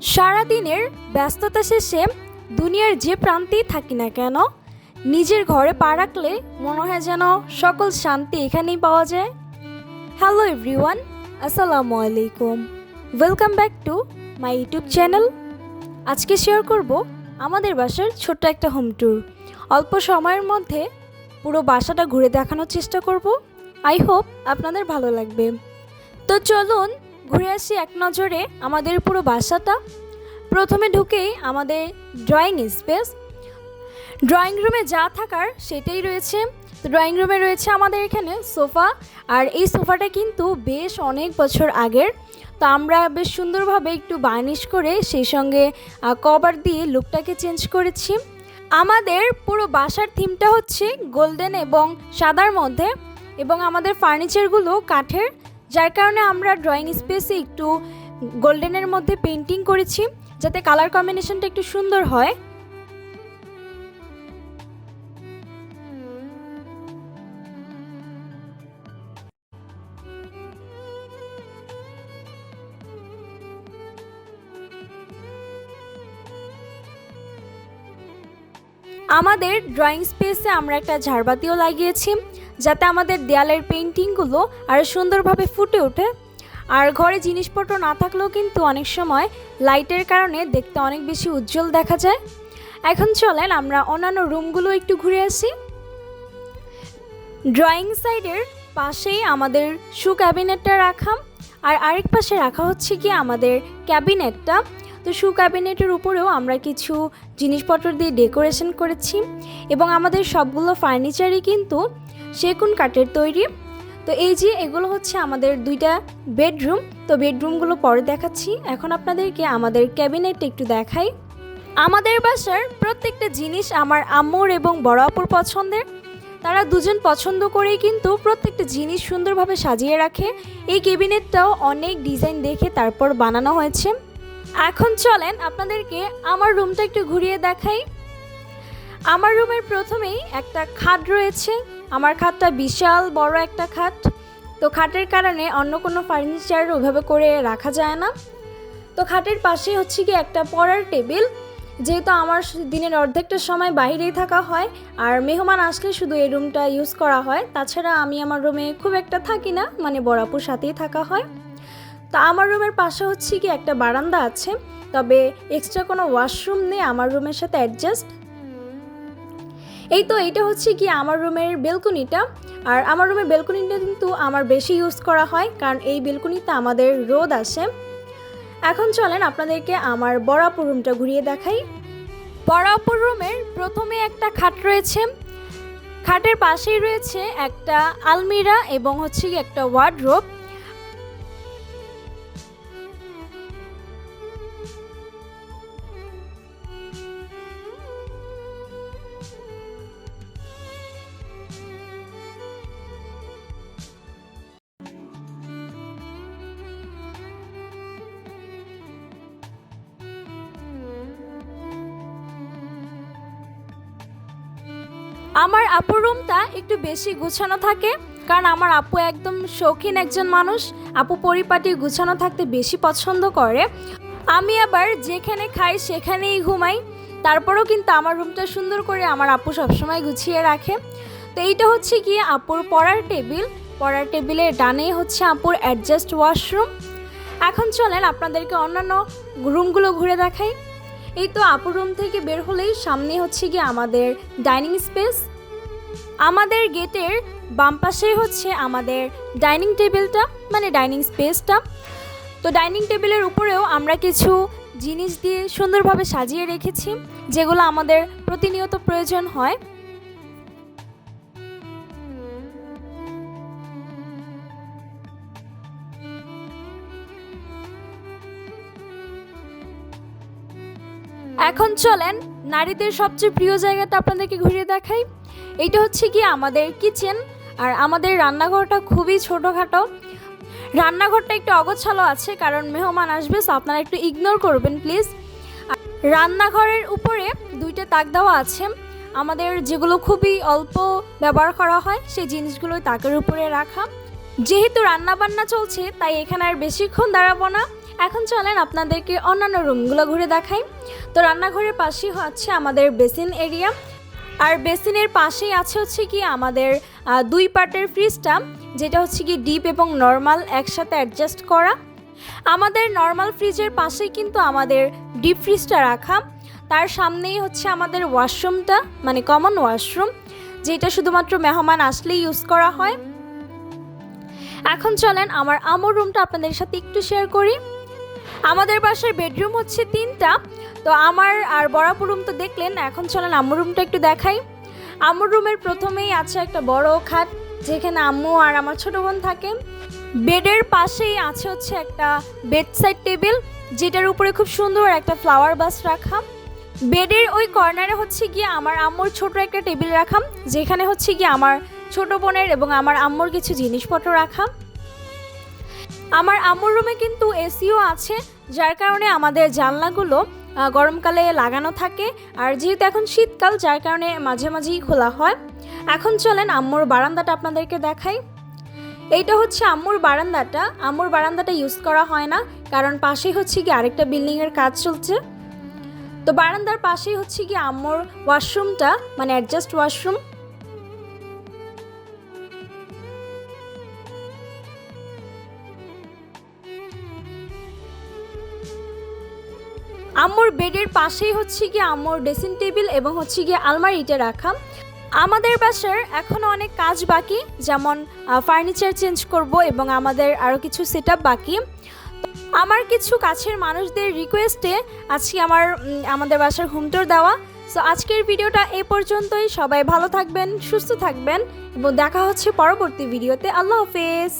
সারাদিনের ব্যস্ততা শেষে দুনিয়ার যে প্রান্তেই থাকি না কেন, নিজের ঘরে পা রাখলে মনে হয় যেন সকল শান্তি এখানেই পাওয়া যায়। হ্যালো এভরিওয়ান আসসালামু আলাইকুম। Welcome back to my YouTube channel আজকে শেয়ার করব আমাদের বাসার ছোট্ট একটা হোম ট্যুর অল্প সময়ের মধ্যে পুরো বাসাটা ঘুরে দেখানোর চেষ্টা করব। আই হোপ আপনাদের ভালো লাগবে। তো চলুন ঘুরে আসি এক নজরে আমাদের পুরো বাসাটা। প্রথমে ঢুকেই আমাদের ড্রয়িং স্পেস ড্রয়িং রুমে যা থাকার সেটাই রয়েছে। ড্রয়িং রুমে রয়েছে আমাদের এখানে সোফা। আর এই সোফাটা কিন্তু বেশ অনেক বছর আগের। তো আমরা বেশ সুন্দরভাবে একটু বার্নিশ করে সেই সঙ্গে কভার দিয়ে লুকটাকে চেঞ্জ করেছি। আমাদের পুরো বাসার থিমটা হচ্ছে গোল্ডেন এবং সাদার মধ্যে। এবং আমাদের ফার্নিচারগুলো কাঠের। যার কারণে আমরা ড্রয়িং স্পেসে একটু গোল্ডেনের মধ্যে পেন্টিং করেছি, যাতে কালার কম্বিনেশনটা একটু সুন্দর হয়। আমাদের ড্রয়িং স্পেসে আমরা একটা ঝাড়বাতিও লাগিয়েছি। যাতে আমাদের দেয়ালের পেন্টিংগুলো আরও সুন্দরভাবে ফুটে ওঠে। আর ঘরে জিনিসপত্র না থাকলেও কিন্তু অনেক সময় লাইটের কারণে দেখতে অনেক বেশি উজ্জ্বল দেখা যায়। এখন চলেন আমরা অন্যান্য রুমগুলো একটু ঘুরে আসি। ড্রয়িং সাইডের পাশেই আমাদের শু ক্যাবিনেটটা রাখা। আর আরেক পাশে রাখা হচ্ছে কি আমাদের ক্যাবিনেটটা। তো শু ক্যাবিনেটের উপরেও আমরা কিছু জিনিসপত্র দিয়ে ডেকোরেশন করেছি। এবং আমাদের সবগুলো ফার্নিচারই কিন্তু সেগুন কাঠের তৈরি। তো এই যে এগুলো হচ্ছে আমাদের দুইটা বেডরুম। তো বেডরুমগুলো পরে দেখাচ্ছি। এখন আপনাদেরকে আমাদের ক্যাবিনেটটা একটু দেখাই। আমাদের বাসার প্রত্যেকটা জিনিস আমার আম্মুর এবং বড় আপুর পছন্দের। তারা দুজন পছন্দ করেই কিন্তু প্রত্যেকটা জিনিস সুন্দরভাবে সাজিয়ে রাখে। এই ক্যাবিনেটটাও অনেক ডিজাইন দেখে তারপর বানানো হয়েছে। এখন চলেন আপনাদেরকে আমার রুমটা একটু ঘুরিয়ে দেখাই। আমার রুমের প্রথমেই একটা খাট রয়েছে। আমার খাটটা বিশাল বড় একটা খাট তো খাটের কারণে অন্য কোনো ফার্নিচার ওইভাবে করে রাখা যায় না। তো খাটের পাশে হচ্ছে কি একটা পড়ার টেবিল, যেহেতু আমার দিনের অর্ধেকটা সময় বাইরেই থাকা হয়, আর মেহমান আসলে শুধু এই রুমটা ইউজ করা হয়। তাছাড়া আমি আমার রুমে খুব একটা থাকি না মানে বড়াপুর সাথেই থাকা হয়। তো আমার রুমের পাশে হচ্ছে কি একটা বারান্দা আছে, তবে এক্সট্রা কোনো ওয়াশরুম নেই, আমার রুমের সাথে অ্যাডজাস্ট এই তো এইটা হচ্ছে কি আমার রুমের বেলকনিটা। আর আমার রুমের বেলকনিটা কিন্তু আমার বেশি ইউজ করা হয়, কারণ এই বেলকনিতে আমাদের রোদ আসে। এখন চলেন আপনাদেরকে আমার বড়াপুর রুমটা ঘুরিয়ে দেখাই। বড়াপুর রুমের প্রথমে একটা খাট রয়েছে। খাটের পাশেই রয়েছে একটা আলমিরা এবং হচ্ছে একটা ওয়ার্ডরোব আমার আপুর রুমটা একটু বেশি গুছানো থাকে, কারণ আমার আপু একদম শৌখিন একজন মানুষ। আপু পরিপাটি গুছানো থাকতে বেশি পছন্দ করে। আমি আবার যেখানে খাই সেখানেই ঘুমাই। তারপরেও কিন্তু আমার রুমটা সুন্দর করে আমার আপু সবসময় গুছিয়ে রাখে। তো এইটা হচ্ছে গিয়ে আপুর পড়ার টেবিল। পড়ার টেবিলের ডানেই হচ্ছে আপুর অ্যাডজাস্ট ওয়াশরুম এখন চলেন আপনাদেরকে অন্যান্য রুমগুলো ঘুরে দেখাই। এই তো আপুর রুম থেকে বের হলেই সামনে হচ্ছে গিয়ে আমাদের ডাইনিং স্পেস আমাদের গেটের বাম পাশেই হচ্ছে আমাদের ডাইনিং টেবিলটা মানে ডাইনিং স্পেসটা তো ডাইনিং টেবিলের উপরেও আমরা কিছু জিনিস দিয়ে সুন্দরভাবে সাজিয়ে রেখেছি, যেগুলো আমাদের প্রতিনিয়ত প্রয়োজন হয়। এখন চলেন, নারীদের সবচেয়ে প্রিয় জায়গাটা আপনাদেরকে ঘুরিয়ে দেখাই। এইটা হচ্ছে কি আমাদের কিচেন আর আমাদের রান্নাঘরটা খুবই ছোটোখাটো। রান্নাঘরটা একটু অগোছালো আছে, কারণ মেহমান আসবে সো আপনারা একটু ইগনোর করবেন প্লিজ রান্নাঘরের উপরে দুইটা তাক দেওয়া আছে। আমাদের যেগুলো খুবই অল্প ব্যবহার করা হয়, সেই জিনিসগুলো তাকের উপরে রাখা। যেহেতু রান্না বান্না চলছে, তাই এখানে আর বেশিক্ষণ দাঁড়াবো না। এখন চলেন আপনাদেরকে অন্যান্য রুমগুলো ঘুরে দেখাই। তো রান্নাঘরের পাশেই হচ্ছে আমাদের বেসিন এরিয়া। আর বেসিনের পাশেই আছে হচ্ছে কি আমাদের দুই পার্টের ফ্রিজটা, যেটা হচ্ছে কি ডিপ এবং নর্মাল একসাথে অ্যাডজাস্ট করা। আমাদের নর্মাল ফ্রিজের পাশেই কিন্তু আমাদের ডিপ ফ্রিজটা রাখা। তার সামনেই হচ্ছে আমাদের ওয়াশরুমটা মানে কমন ওয়াশরুম, যেটা শুধুমাত্র মেহমান আসলেই ইউজ করা হয়। এখন চলেন আমার আমর রুমটা আপনাদের সাথে একটু শেয়ার করি। আমাদের বাসার বেডরুম হচ্ছে তিনটা। তো আমার আর বড়াপুর রুম তো দেখলেন, এখন চলেন আম্মুর রুমটা একটু দেখাই। আম্মুর রুমের প্রথমেই আছে একটা বড় খাট, যেখানে আম্মু আর আমার ছোট বোন থাকে। বেডের পাশেই আছে হচ্ছে একটা বেড সাইড টেবিল যেটার উপরে খুব সুন্দর একটা ফ্লাওয়ার বাস রাখা। বেডের ওই কর্নারে হচ্ছে গিয়ে আমার আম্মুর ছোট একটা টেবিল রাখাম যেখানে হচ্ছে গিয়ে আমার ছোট বোনের এবং আমার আম্মুর কিছু জিনিসপত্র রাখা। আমার রুমে কিন্তু এসিও আছে, যার কারণে আমাদের জানলাগুলো গরমকালে লাগানো থাকে। আর যেহেতু এখন শীতকাল, যার কারণে মাঝে মাঝেই খোলা হয়। এখন চলেন আম্মুর বারান্দাটা আপনাদেরকে দেখাই। এইটা হচ্ছে আম্মুর বারান্দাটা। আম্মুর বারান্দাটা ইউজ করা হয় না, কারণ পাশেই হচ্ছে কি আরেকটা বিল্ডিংয়ের কাজ চলছে। তো বারান্দার পাশেই হচ্ছে কি আম্মুর ওয়াশরুমটা মানে অ্যাডজাস্ট ওয়াশরুম আম্মুর বেডের পাশেই হচ্ছে গিয়ে আম্মুর ড্রেসিং টেবিল এবং হচ্ছে গিয়ে আলমারিটা রাখা। আমাদের বাসার এখনও অনেক কাজ বাকি, যেমন ফার্নিচার চেঞ্জ করব এবং আমাদের আরও কিছু সেট বাকি। আমার কিছু কাছের মানুষদের রিকোয়েস্টে আজকে আমার আমাদের বাসার হোম টুর দেওয়া। সো আজকের ভিডিওটা এ পর্যন্তই। সবাই ভালো থাকবেন, সুস্থ থাকবেন এবং দেখা হচ্ছে পরবর্তী ভিডিওতে আল্লাহ হাফেজ।